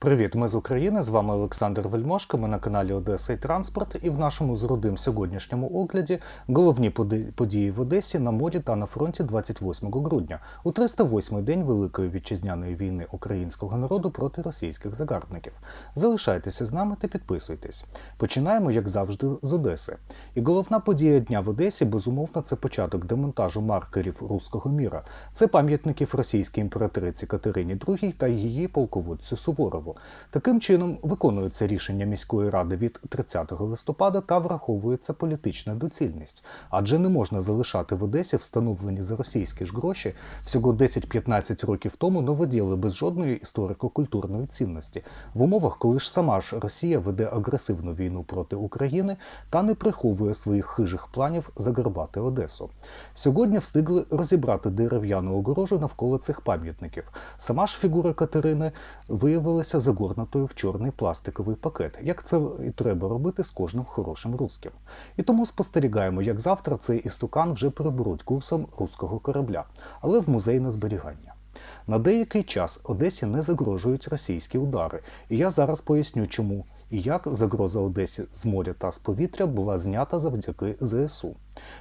Привіт, ми з України. З вами Олександр Вельмошко. Ми на каналі Одеса і Транспорт. І в нашому з родим сьогоднішньому огляді головні події в Одесі на морі та на фронті 28 грудня у 308-й день Великої вітчизняної війни українського народу проти російських загарбників. Залишайтеся з нами та підписуйтесь. Починаємо, як завжди, з Одеси. І головна подія дня в Одесі, безумовно, це початок демонтажу маркерів руського міра. Це пам'ятників російській імператриці Катерині II та її полководцю Суворову. Таким чином виконується рішення міської ради від 30 листопада та враховується політична доцільність, адже не можна залишати в Одесі встановлені за російські ж гроші всього 10-15 років тому новоділи без жодної історико-культурної цінності в умовах, коли ж сама ж Росія веде агресивну війну проти України та не приховує своїх хижих планів загарбати Одесу. Сьогодні встигли розібрати дерев'яну огорожу навколо цих пам'ятників. Сама ж фігура Катерини виявилася загорнутою в чорний пластиковий пакет, як це і треба робити з кожним хорошим русським. І тому спостерігаємо, як завтра цей істукан вже приберуть курсом руського корабля, але в музейне зберігання. На деякий час Одесі не загрожують російські удари, і я зараз поясню, чому і як загроза Одесі з моря та з повітря була знята завдяки ЗСУ.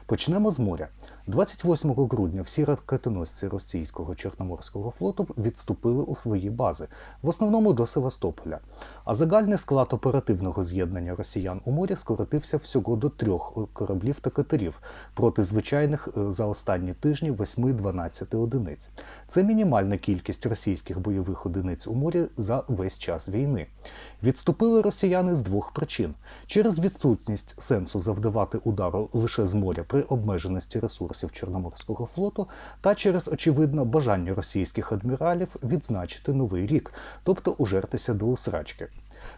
Почнемо з моря. 28 грудня всі ракетоносці російського Чорноморського флоту відступили у свої бази, в основному до Севастополя. А загальний склад оперативного з'єднання росіян у морі скоротився всього до трьох кораблів та катерів проти звичайних е, за останні тижні 8-12 одиниць. Це мінімальна кількість російських бойових одиниць у морі за весь час війни. Відступили росіяни з двох причин: через відсутність сенсу завдавати удару лише з моря при обмеженості ресурсів Чорноморського флоту, та через очевидно бажання російських адміралів відзначити новий рік, тобто ужертися до усрачки.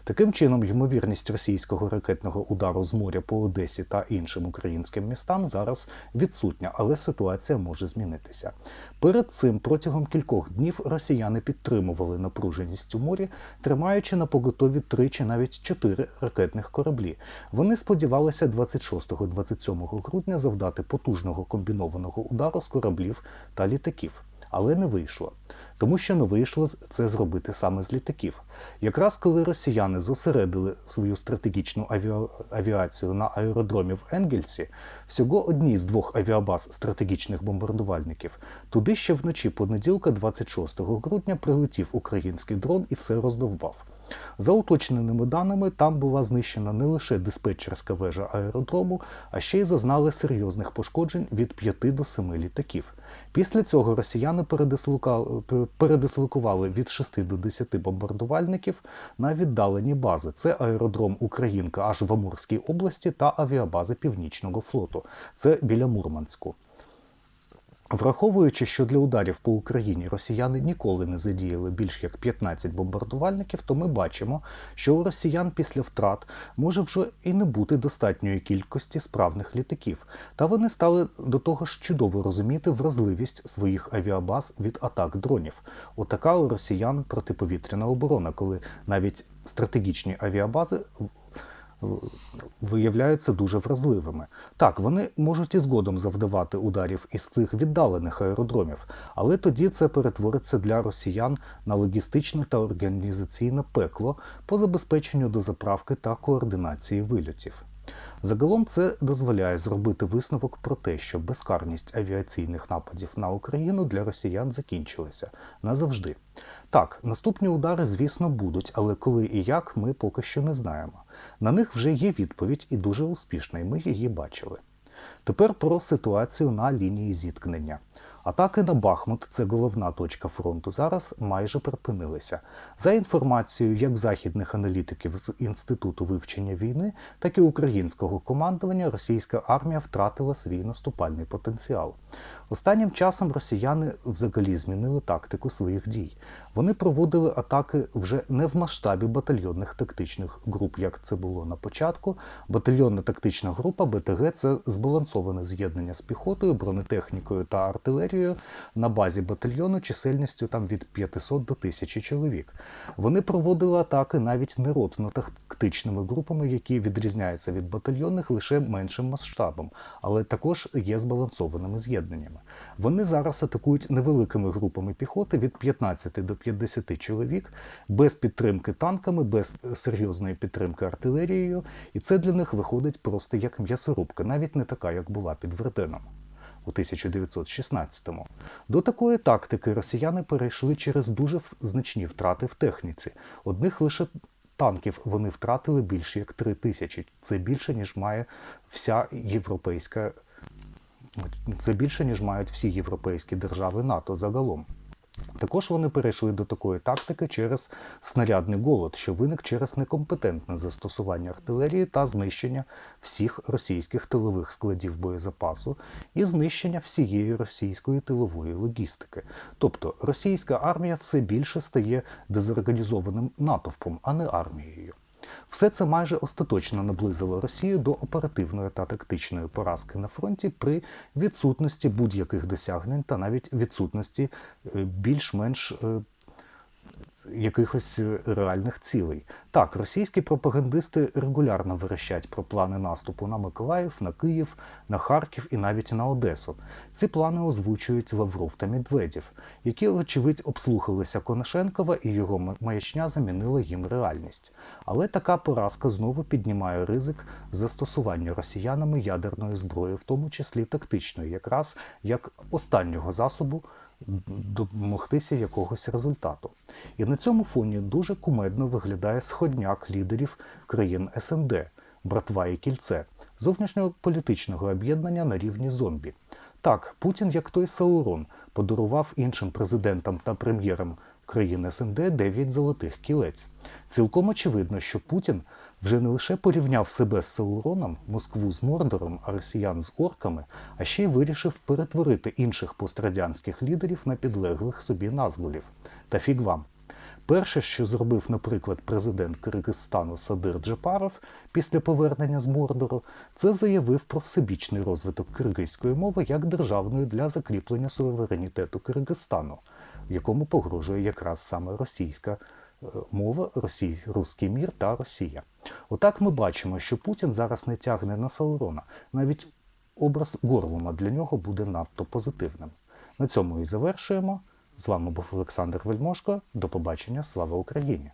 Таким чином, ймовірність російського ракетного удару з моря по Одесі та іншим українським містам зараз відсутня, але ситуація може змінитися. Перед цим протягом кількох днів росіяни підтримували напруженість у морі, тримаючи на поготові три чи навіть чотири ракетних кораблі. Вони сподівалися 26-27 грудня завдати потужного комбінованого удару з кораблів та літаків. Але не вийшло, тому що не вийшло це зробити саме з літаків. Якраз коли росіяни зосередили свою стратегічну авіа... авіацію на аеродромі в Енгельсі, всього одній з двох авіабаз стратегічних бомбардувальників, туди ще вночі понеділка, 26 грудня, прилетів український дрон і все роздовбав. За уточненими даними, там була знищена не лише диспетчерська вежа аеродрому, а ще й зазнали серйозних пошкоджень від 5 до 7 літаків. Після цього росіяни передислокували від 6 до 10 бомбардувальників на віддалені бази. Це аеродром Українка аж в Амурській області та авіабази Північного флоту. Це біля Мурманську. Враховуючи, що для ударів по Україні росіяни ніколи не задіяли більш як 15 бомбардувальників, то ми бачимо, що у росіян після втрат може вже і не бути достатньої кількості справних літаків. Та вони стали до того ж чудово розуміти вразливість своїх авіабаз від атак дронів. Отака у росіян протиповітряна оборона, коли навіть стратегічні авіабази виявляються дуже вразливими. Так, вони можуть і згодом завдавати ударів із цих віддалених аеродромів, але тоді це перетвориться для росіян на логістичне та організаційне пекло по забезпеченню дозаправки та координації вильотів. Загалом це дозволяє зробити висновок про те, що безкарність авіаційних нападів на Україну для росіян закінчилася назавжди. Так, наступні удари, звісно, будуть, але коли і як, ми поки що не знаємо. На них вже є відповідь і дуже успішна, і ми її бачили. Тепер про ситуацію на лінії зіткнення. Атаки на Бахмут, це головна точка фронту, зараз майже припинилися. За інформацією як західних аналітиків з Інституту вивчення війни, так і українського командування, російська армія втратила свій наступальний потенціал. Останнім часом росіяни взагалі змінили тактику своїх дій. Вони проводили атаки вже не в масштабі батальйонних тактичних груп, як це було на початку. Батальйонна тактична група БТГ це збалансоване з'єднання з піхотою, бронетехнікою та артилерією артилерією на базі батальйону чисельністю там від 500 до 1000 чоловік. Вони проводили атаки навіть не ротно-тактичними групами, які відрізняються від батальйонних лише меншим масштабом, але також є збалансованими з'єднаннями. Вони зараз атакують невеликими групами піхоти від 15 до 50 чоловік, без підтримки танками, без серйозної підтримки артилерією, і це для них виходить просто як м'ясорубка, навіть не така, як була під Верденом. У 1916-му. До такої тактики росіяни перейшли через дуже значні втрати в техніці. Одних лише танків вони втратили більше як три тисячі. Це більше, ніж має вся європейська. Це більше, ніж мають всі європейські держави НАТО загалом. Також вони перейшли до такої тактики через снарядний голод, що виник через некомпетентне застосування артилерії та знищення всіх російських тилових складів боєзапасу і знищення всієї російської тилової логістики. Тобто російська армія все більше стає дезорганізованим натовпом, а не армією. Все це майже остаточно наблизило Росію до оперативної та тактичної поразки на фронті при відсутності будь-яких досягнень та навіть відсутності е, більш-менш е, якихось е, реальних цілей. Так, російські пропагандисти регулярно верещать про плани наступу на Миколаїв, на Київ, на Харків і навіть на Одесу. Ці плани озвучують Лавров та Медведєв, які, вочевидь, обслухалися Конашенкова, і його маячня замінила їм реальність. Але така поразка знову піднімає ризик застосування росіянами ядерної зброї, в тому числі тактичної, якраз як останнього засобу домогтися якогось результату. І на цьому фоні дуже кумедно виглядає сходняк лідерів країн СНД, братва і кільце, зовнішнього політичного об'єднання на рівні зомбі. Так, Путін, як той Саурон, подарував іншим президентам та прем'єрам країн СНД 9 золотих кілець. Цілком очевидно, що Путін вже не лише порівняв себе з Сауроном, Москву з Мордором, а росіян з орками, а ще й вирішив перетворити інших пострадянських лідерів на підлеглих собі назволів. Та фіг вам. Перше, що зробив, наприклад, президент Киргизстану Садир Джапаров після повернення з Мордору, це заявив про всебічний розвиток киргизької мови як державної для закріплення суверенітету Киргизстану, якому погрожує якраз саме російська мова, росій, руський мір та Росія. Отак ми бачимо, що Путін зараз не тягне на Саурона. Навіть образ Горлума для нього буде надто позитивним. На цьому і завершуємо. З вами був Олександр Вельмошко. До побачення. Слава Україні!